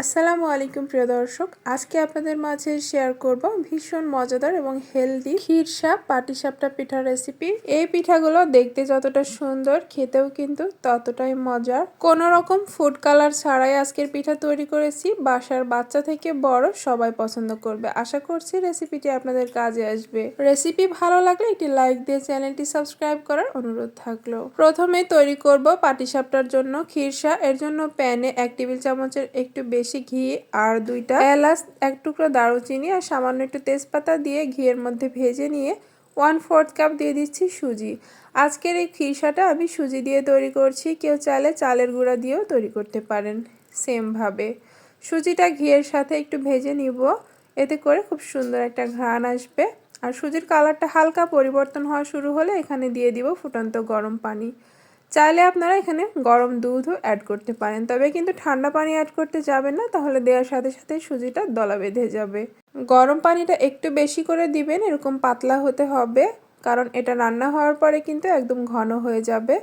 আসসালামু আলাইকুম, প্রিয় দর্শক। আজকে আপনাদের মাঝে শেয়ার করব ভীষণ মজাদার এবং হেলদি ক্ষীরসাপ পাটিসাপটা পিঠার রেসিপি এই পিঠাগুলো দেখতে যতটা সুন্দর, খেতেও কিন্তু ততটাই মজার। কোন রকম ফুড কালার ছাড়াই আজকের পিঠা তৈরি করেছি। বাসার বাচ্চা থেকে বড় সবাই পছন্দ করবে। আশা করছি রেসিপিটি আপনাদের কাজে আসবে। রেসিপি ভালো লাগলে একটি লাইক দিয়ে চ্যানেলটি সাবস্ক্রাইব করার অনুরোধ থাকল। প্রথমে তৈরি করব পাটিসাপটার জন্য ক্ষীরসা এর জন্য প্যানে এক টেবিল চামচের একটু বেশি ঘি আর দুইটা এলাচ, এক টুকরো দারুচিনি আর সামান্য একটু তেজপাতা দিয়ে ঘিয়ের মধ্যে ভেজে নিয়ে ওয়ান ফোর্থ কাপ দিয়ে দিচ্ছি সুজি। আজকের এই খিরসাটা আমি সুজি দিয়ে তৈরি করছি। কেউ চাইলে চালের গুঁড়া দিয়েও তৈরি করতে পারেন সেমভাবে সুজিটা ঘিয়ের সাথে একটু ভেজে নিব। এতে করে খুব সুন্দর একটা ঘ্রাণ আসবে। আর সুজির কালারটা হালকা পরিবর্তন হওয়া শুরু হলে এখানে দিয়ে দিব ফুটন্ত গরম পানি। চাইলে আপনারা এখানে গরম দুধও অ্যাড করতে পারেন। তবে কিন্তু ঠান্ডা পানি অ্যাড করতে যাবেন না, তাহলে দেওয়ার সাথে সাথে সুজিটা দলা বেঁধে যাবে। গরম পানিটা একটু বেশি করে দিবেন, এরকম পাতলা হতে হবে, কারণ এটা রান্না হওয়ার পরে কিন্তু একদম ঘন হয়ে যাবে।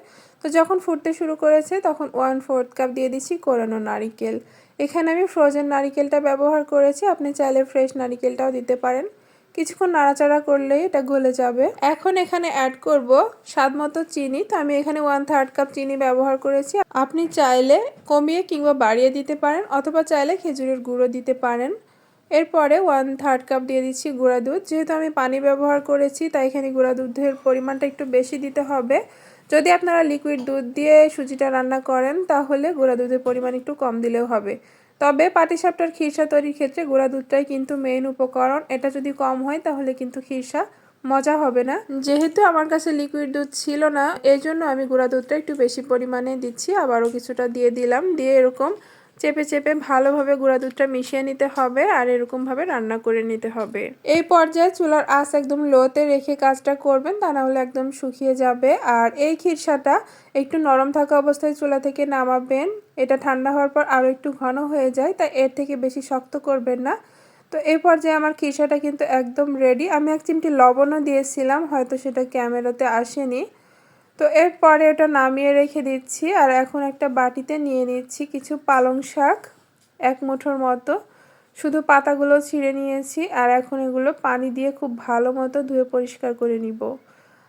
তো যখন ফুটতে শুরু করেছে, তখন ওয়ান ফোর্থ কাপ দিয়ে দিচ্ছি কোরানো নারিকেল। এখানে আমি ফ্রোজেন নারিকেলটা ব্যবহার করেছি, আপনি চাইলে ফ্রেশ নারিকেলটাও দিতে পারেন। কিছুক্ষণ নাড়াচাড়া করলেই এটা গলে যাবে। এখন এখানে অ্যাড করব স্বাদ মতো চিনি। তো আমি এখানে ওয়ান থার্ড কাপ চিনি ব্যবহার করেছি। আপনি চাইলে কমিয়ে কিংবা বাড়িয়ে দিতে পারেন অথবা চাইলে খেজুরের গুঁড়ো দিতে পারেন। এরপরে ওয়ান থার্ড কাপ দিয়ে দিচ্ছি গুঁড়া দুধ। যেহেতু আমি পানি ব্যবহার করেছি, তাই এখানে গুঁড়া দুধের পরিমাণটা একটু বেশি দিতে হবে। যদি আপনারা লিকুইড দুধ দিয়ে সুজিটা রান্না করেন, তাহলে গুঁড়া দুধের পরিমাণ একটু কম দিলেও হবে। তবে পাটিসাপটার খিরসা তৈরির ক্ষেত্রে গুঁড়া দুধটাই কিন্তু মেইন উপকরণ। এটা যদি কম হয়, তাহলে কিন্তু খিরসা মজা হবে না। যেহেতু আমার কাছে লিকুইড দুধ ছিল না এই জন্য আমি গুঁড়া দুধটা একটু বেশি পরিমাণে দিচ্ছি। আবারও কিছুটা দিয়ে দিলাম। দিয়ে এরকম চেপে চেপে ভালোভাবে গুঁড়া দুধটা মিশিয়ে নিতে হবে আর এরকমভাবে রান্না করে নিতে হবে। এই পর্যায়ে চুলার আঁচ একদম লোতে রেখে কাজটা করবেন, তা না হলে একদম শুকিয়ে যাবে। আর এই খিরসাটা একটু নরম থাকা অবস্থায় চুলা থেকে নামাবেন। এটা ঠান্ডা হওয়ার পর আরও একটু ঘন হয়ে যায় তাই এর থেকে বেশি শক্ত করবেন না। তো এই পর্যায়ে আমার খিরসাটা কিন্তু একদম রেডি আমি এক চিমটি লবণও দিয়েছিলাম, হয়তো সেটা ক্যামেরাতে আসেনি। তো এরপরে ওটা নামিয়ে রেখে দিচ্ছি আর এখন একটা বাটিতে নিয়ে নিচ্ছি কিছু পালং শাক, এক মুঠোর মতো। শুধু পাতাগুলো ছিঁড়ে নিয়েছি আর এখন এগুলো পানি দিয়ে খুব ভালো মতো ধুয়ে পরিষ্কার করে নিব।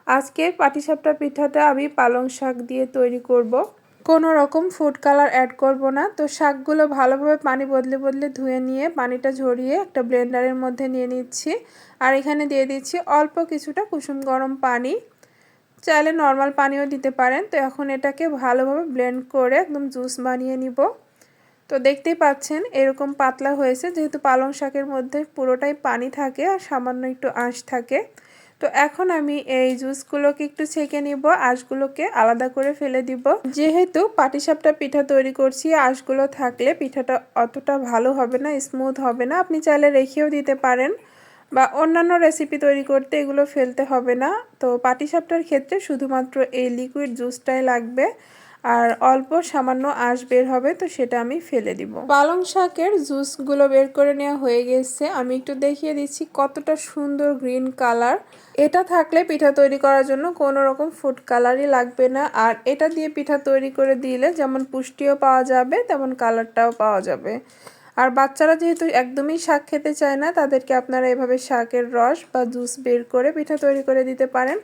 আজকে পাটিসাপটা পিঠাটা আমি পালং শাক দিয়ে তৈরি করব। কোনো রকম ফুড কালার অ্যাড করব না। তো শাকগুলো ভালোভাবে পানি বদলে বদলে ধুয়ে নিয়ে পানিটা ঝরিয়ে একটা ব্লেন্ডারের মধ্যে নিয়ে নিচ্ছি। আর এখানে দিয়ে দিচ্ছি অল্প কিছুটা কুসুম গরম পানি। চাইলে নর্মাল পানিও দিতে পারেন। তো এখন এটাকে ভালোভাবে ব্লেন্ড করে একদম জুস বানিয়ে নিব। তো দেখতেই পাচ্ছেন, এরকম পাতলা হয়েছে। যেহেতু পালং শাকের মধ্যে পুরোটাই পানি থাকে আর সামান্য একটু আঁশ থাকে। তো এখন আমি এই জুসগুলোকে একটু ছেঁকে নিব, আঁশগুলোকে আলাদা করে ফেলে দিব। যেহেতু পাটিসাপটা পিঠা তৈরি করছি, আঁশগুলো থাকলে পিঠাটা অতটা ভালো হবে না স্মুথ হবে না। আপনি চাইলে রেখেও দিতে পারেন। বা অন্যান্য রেসিপি তৈরি করতে এগুলো ফেলতে হবে না। তো পাটিসাপটার ক্ষেত্রে শুধুমাত্র এই লিকুইড জুসটাই লাগবে। আর অল্প সামান্য আঁশ বের হবে, তো সেটা আমি ফেলে দিব। পালং শাকের জুসগুলো বের করে নেওয়া হয়ে গেছে। আমি একটু দেখিয়ে দিচ্ছি কতটা সুন্দর গ্রিন কালার এটা থাকলে পিঠা তৈরি করার জন্য কোনো রকম ফুড কালারই লাগবে না। আর এটা দিয়ে পিঠা তৈরি করে দিলে যেমন পুষ্টিও পাওয়া যাবে, তেমন কালারটাও পাওয়া যাবে। আর বাচ্চারা যেহেতু একদমই শাক খেতে চায় না, তাদেরকে আপনারা এভাবে শাকের রস বা জুস বের করে পিঠা তৈরি করে দিতে পারেন।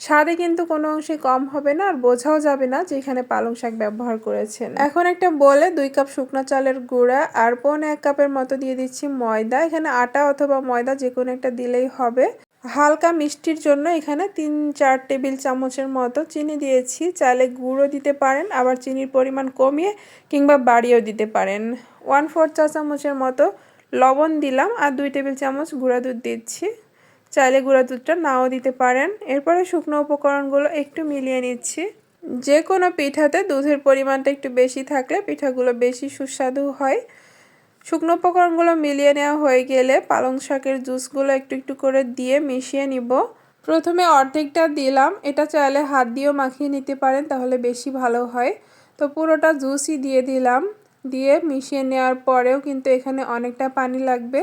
স্বাদে কিন্তু কোনো অংশে কম হবে না আর বোঝাও যাবে না যে এখানে পালং শাক ব্যবহার করেছেন। এখন একটা বলে দুই কাপ শুকনো চালের গুঁড়া আর পৌনে এক কাপের মতো দিয়ে দিচ্ছি ময়দা। এখানে আটা অথবা ময়দা যে কোনো একটা দিলেই হবে। হালকা মিষ্টির জন্য এখানে তিন, চার টেবিল চামচের মতো চিনি দিয়েছি। চালে গুঁড়ো দিতে পারেন, আবার চিনির পরিমাণ কমিয়ে কিংবা বাড়িয়েও দিতে পারেন। ওয়ান ফোর চা চামচের মতো লবণ দিলাম আর দুই টেবিল চামচ গুঁড়া দুধ দিচ্ছি। চাইলে গুঁড়া দুধটা নাও দিতে পারেন। এরপরে শুকনো উপকরণগুলো একটু মিলিয়ে নিচ্ছি। যে কোনো পিঠাতে দুধের পরিমাণটা একটু বেশি থাকলে পিঠাগুলো বেশি সুস্বাদু হয়। শুকনো উপকরণগুলো মিলিয়ে নেওয়া হয়ে গেলে পালং শাকের জুসগুলো একটু একটু করে দিয়ে মিশিয়ে নিব। প্রথমে অর্ধেকটা দিলাম। এটা চাইলে হাত দিয়েও মাখিয়ে নিতে পারেন, তাহলে বেশি ভালো হয়। তো পুরোটা জুসই দিয়ে দিলাম। দিয়ে মিশিয়ে নেওয়ার পরেও কিন্তু এখানে অনেকটা পানি লাগবে।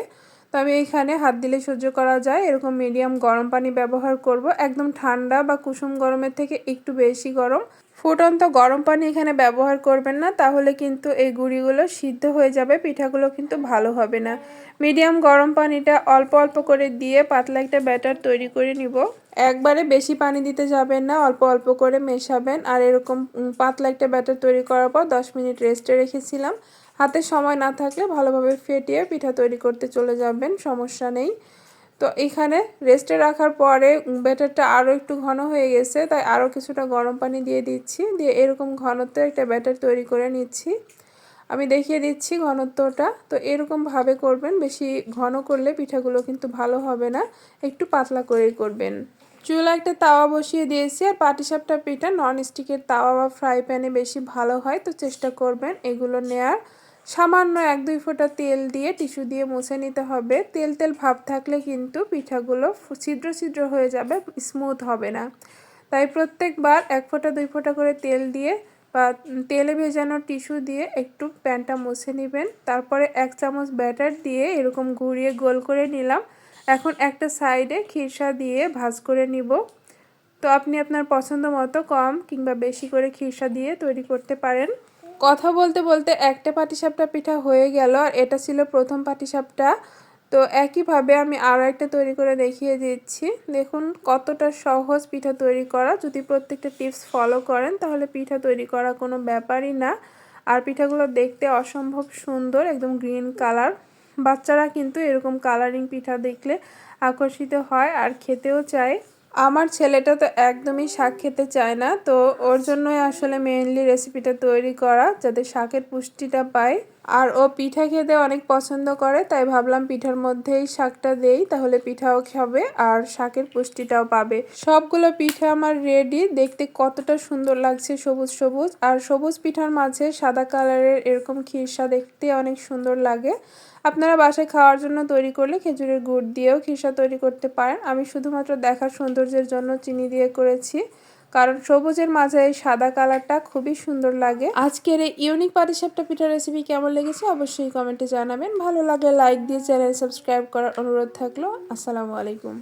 তবে এখানে হাত দিলে সহ্য করা যায়। এরকম মিডিয়াম গরম পানি ব্যবহার করব। একদম ঠান্ডা বা কুসুম গরমের থেকে একটু বেশি গরম। ফুটন্ত গরম পানি এখানে ব্যবহার করবেন না, তাহলে কিন্তু এই গুঁড়িগুলো সিদ্ধ হয়ে যাবে, পিঠাগুলো কিন্তু ভালো হবে না। মিডিয়াম গরম পানিটা অল্প অল্প করে দিয়ে পাতলা একটা ব্যাটার তৈরি করে নিব। একবারে বেশি পানি দিতে যাবেন না, অল্প অল্প করে মেশাবেন। আর এরকম পাতলা একটা ব্যাটার তৈরি করার পর দশ মিনিট রেস্টে রেখেছিলাম। হাতে সময় না থাকলে ভালোভাবে ফেটিয়ে পিঠা তৈরি করতে চলে যাবেন, সমস্যা নেই। তো এখানে রেস্টে রাখার পরে ব্যাটারটা আরও একটু ঘন হয়ে গেছে, তাই আরও কিছুটা গরম পানি দিয়ে দিচ্ছি। দিয়ে এরকম ঘনত্ব একটা ব্যাটার তৈরি করে নিচ্ছি। আমি দেখিয়ে দিচ্ছি ঘনত্বটা। তো এরকমভাবে করবেন, বেশি ঘন করলে পিঠাগুলো কিন্তু ভালো হবে না, একটু পাতলা করেই করবেন। চুলা একটা তাওয়া বসিয়ে দিয়েছি, আর পাটিসাপটা পিঠা নন স্টিকের তাওয়া বা ফ্রাই প্যানে বেশি ভালো হয়, তো চেষ্টা করবেন এগুলো নেয়ার। সামান্য এক দুই ফোঁটা তেল দিয়ে টিস্যু দিয়ে মুছে নিতে হবে। তেল তেল ভাব থাকলে কিন্তু পিঠাগুলো ছিদ্র ছিদ্র হয়ে যাবে, স্মুথ হবে না। তাই প্রত্যেকবার এক ফোঁটা দুই ফোঁটা করে তেল দিয়ে বা তেলে ভেজানো টিস্যু দিয়ে একটু প্যানটা মুছে নেবেন। তারপরে এক চামচ ব্যাটার দিয়ে এরকম ঘুরিয়ে গোল করে নিলাম। এখন একটা সাইডে খিরসা দিয়ে ভাজ করে নিব। তো আপনি আপনার পছন্দ মতো কম কিংবা বেশি করে খিরসা দিয়ে তৈরি করতে পারেন। কথা বলতে বলতে একটা পাটিসাপটা পিঠা হয়ে গেল আর এটা ছিল প্রথম পাটিসাপটা। তো একইভাবে আমি আরও একটা তৈরি করে দেখিয়ে দিচ্ছি। দেখুন কতটা সহজ পিঠা তৈরি করা। যদি প্রত্যেকটা টিপস ফলো করেন তাহলে পিঠা তৈরি করা কোনো ব্যাপারই না। আর পিঠাগুলো দেখতে অসম্ভব সুন্দর, একদম গ্রিন কালার। বাচ্চারা কিন্তু এরকম কালারিং পিঠা দেখলে আকর্ষিত হয় আর খেতেও চায়। আমার ছেলেটা তো একদমই শাক খেতে চায় না, তো ওর জন্যই আসলে মেইনলি রেসিপিটা তৈরি করা, যাতে শাকের পুষ্টিটা পায়। আর ও পিঠা খেতে অনেক পছন্দ করে, তাই ভাবলাম পিঠার মধ্যেই শাকটা দেই, তাহলে পিঠাও খাবে আর শাকের পুষ্টিটাও পাবে। সবগুলো পিঠা আমার রেডি দেখতে কতটা সুন্দর লাগছে সবুজ সবুজ। আর সবুজ পিঠার মাঝে সাদা কালারের এরকম খিরসা দেখতে অনেক সুন্দর লাগে। আপনারা বাসায় খাওয়ার জন্য তৈরি করলে খেজুরের গুড় দিয়েও খিরসা তৈরি করতে পারেন। আমি শুধুমাত্র দেখার সৌন্দর্যের জন্য চিনি দিয়ে করেছি। কারণ সবুজের মাঝে এই সাদা কালারটা খুবই সুন্দর লাগে। আজকের এই ইউনিক পাটিসাপটা পিঠা রেসিপি কেমন লেগেছে অবশ্যই কমেন্টে জানাবেন। ভালো লাগলে লাইক দিয়ে চ্যানেল সাবস্ক্রাইব করার অনুরোধ থাকল। আসসালামু আলাইকুম।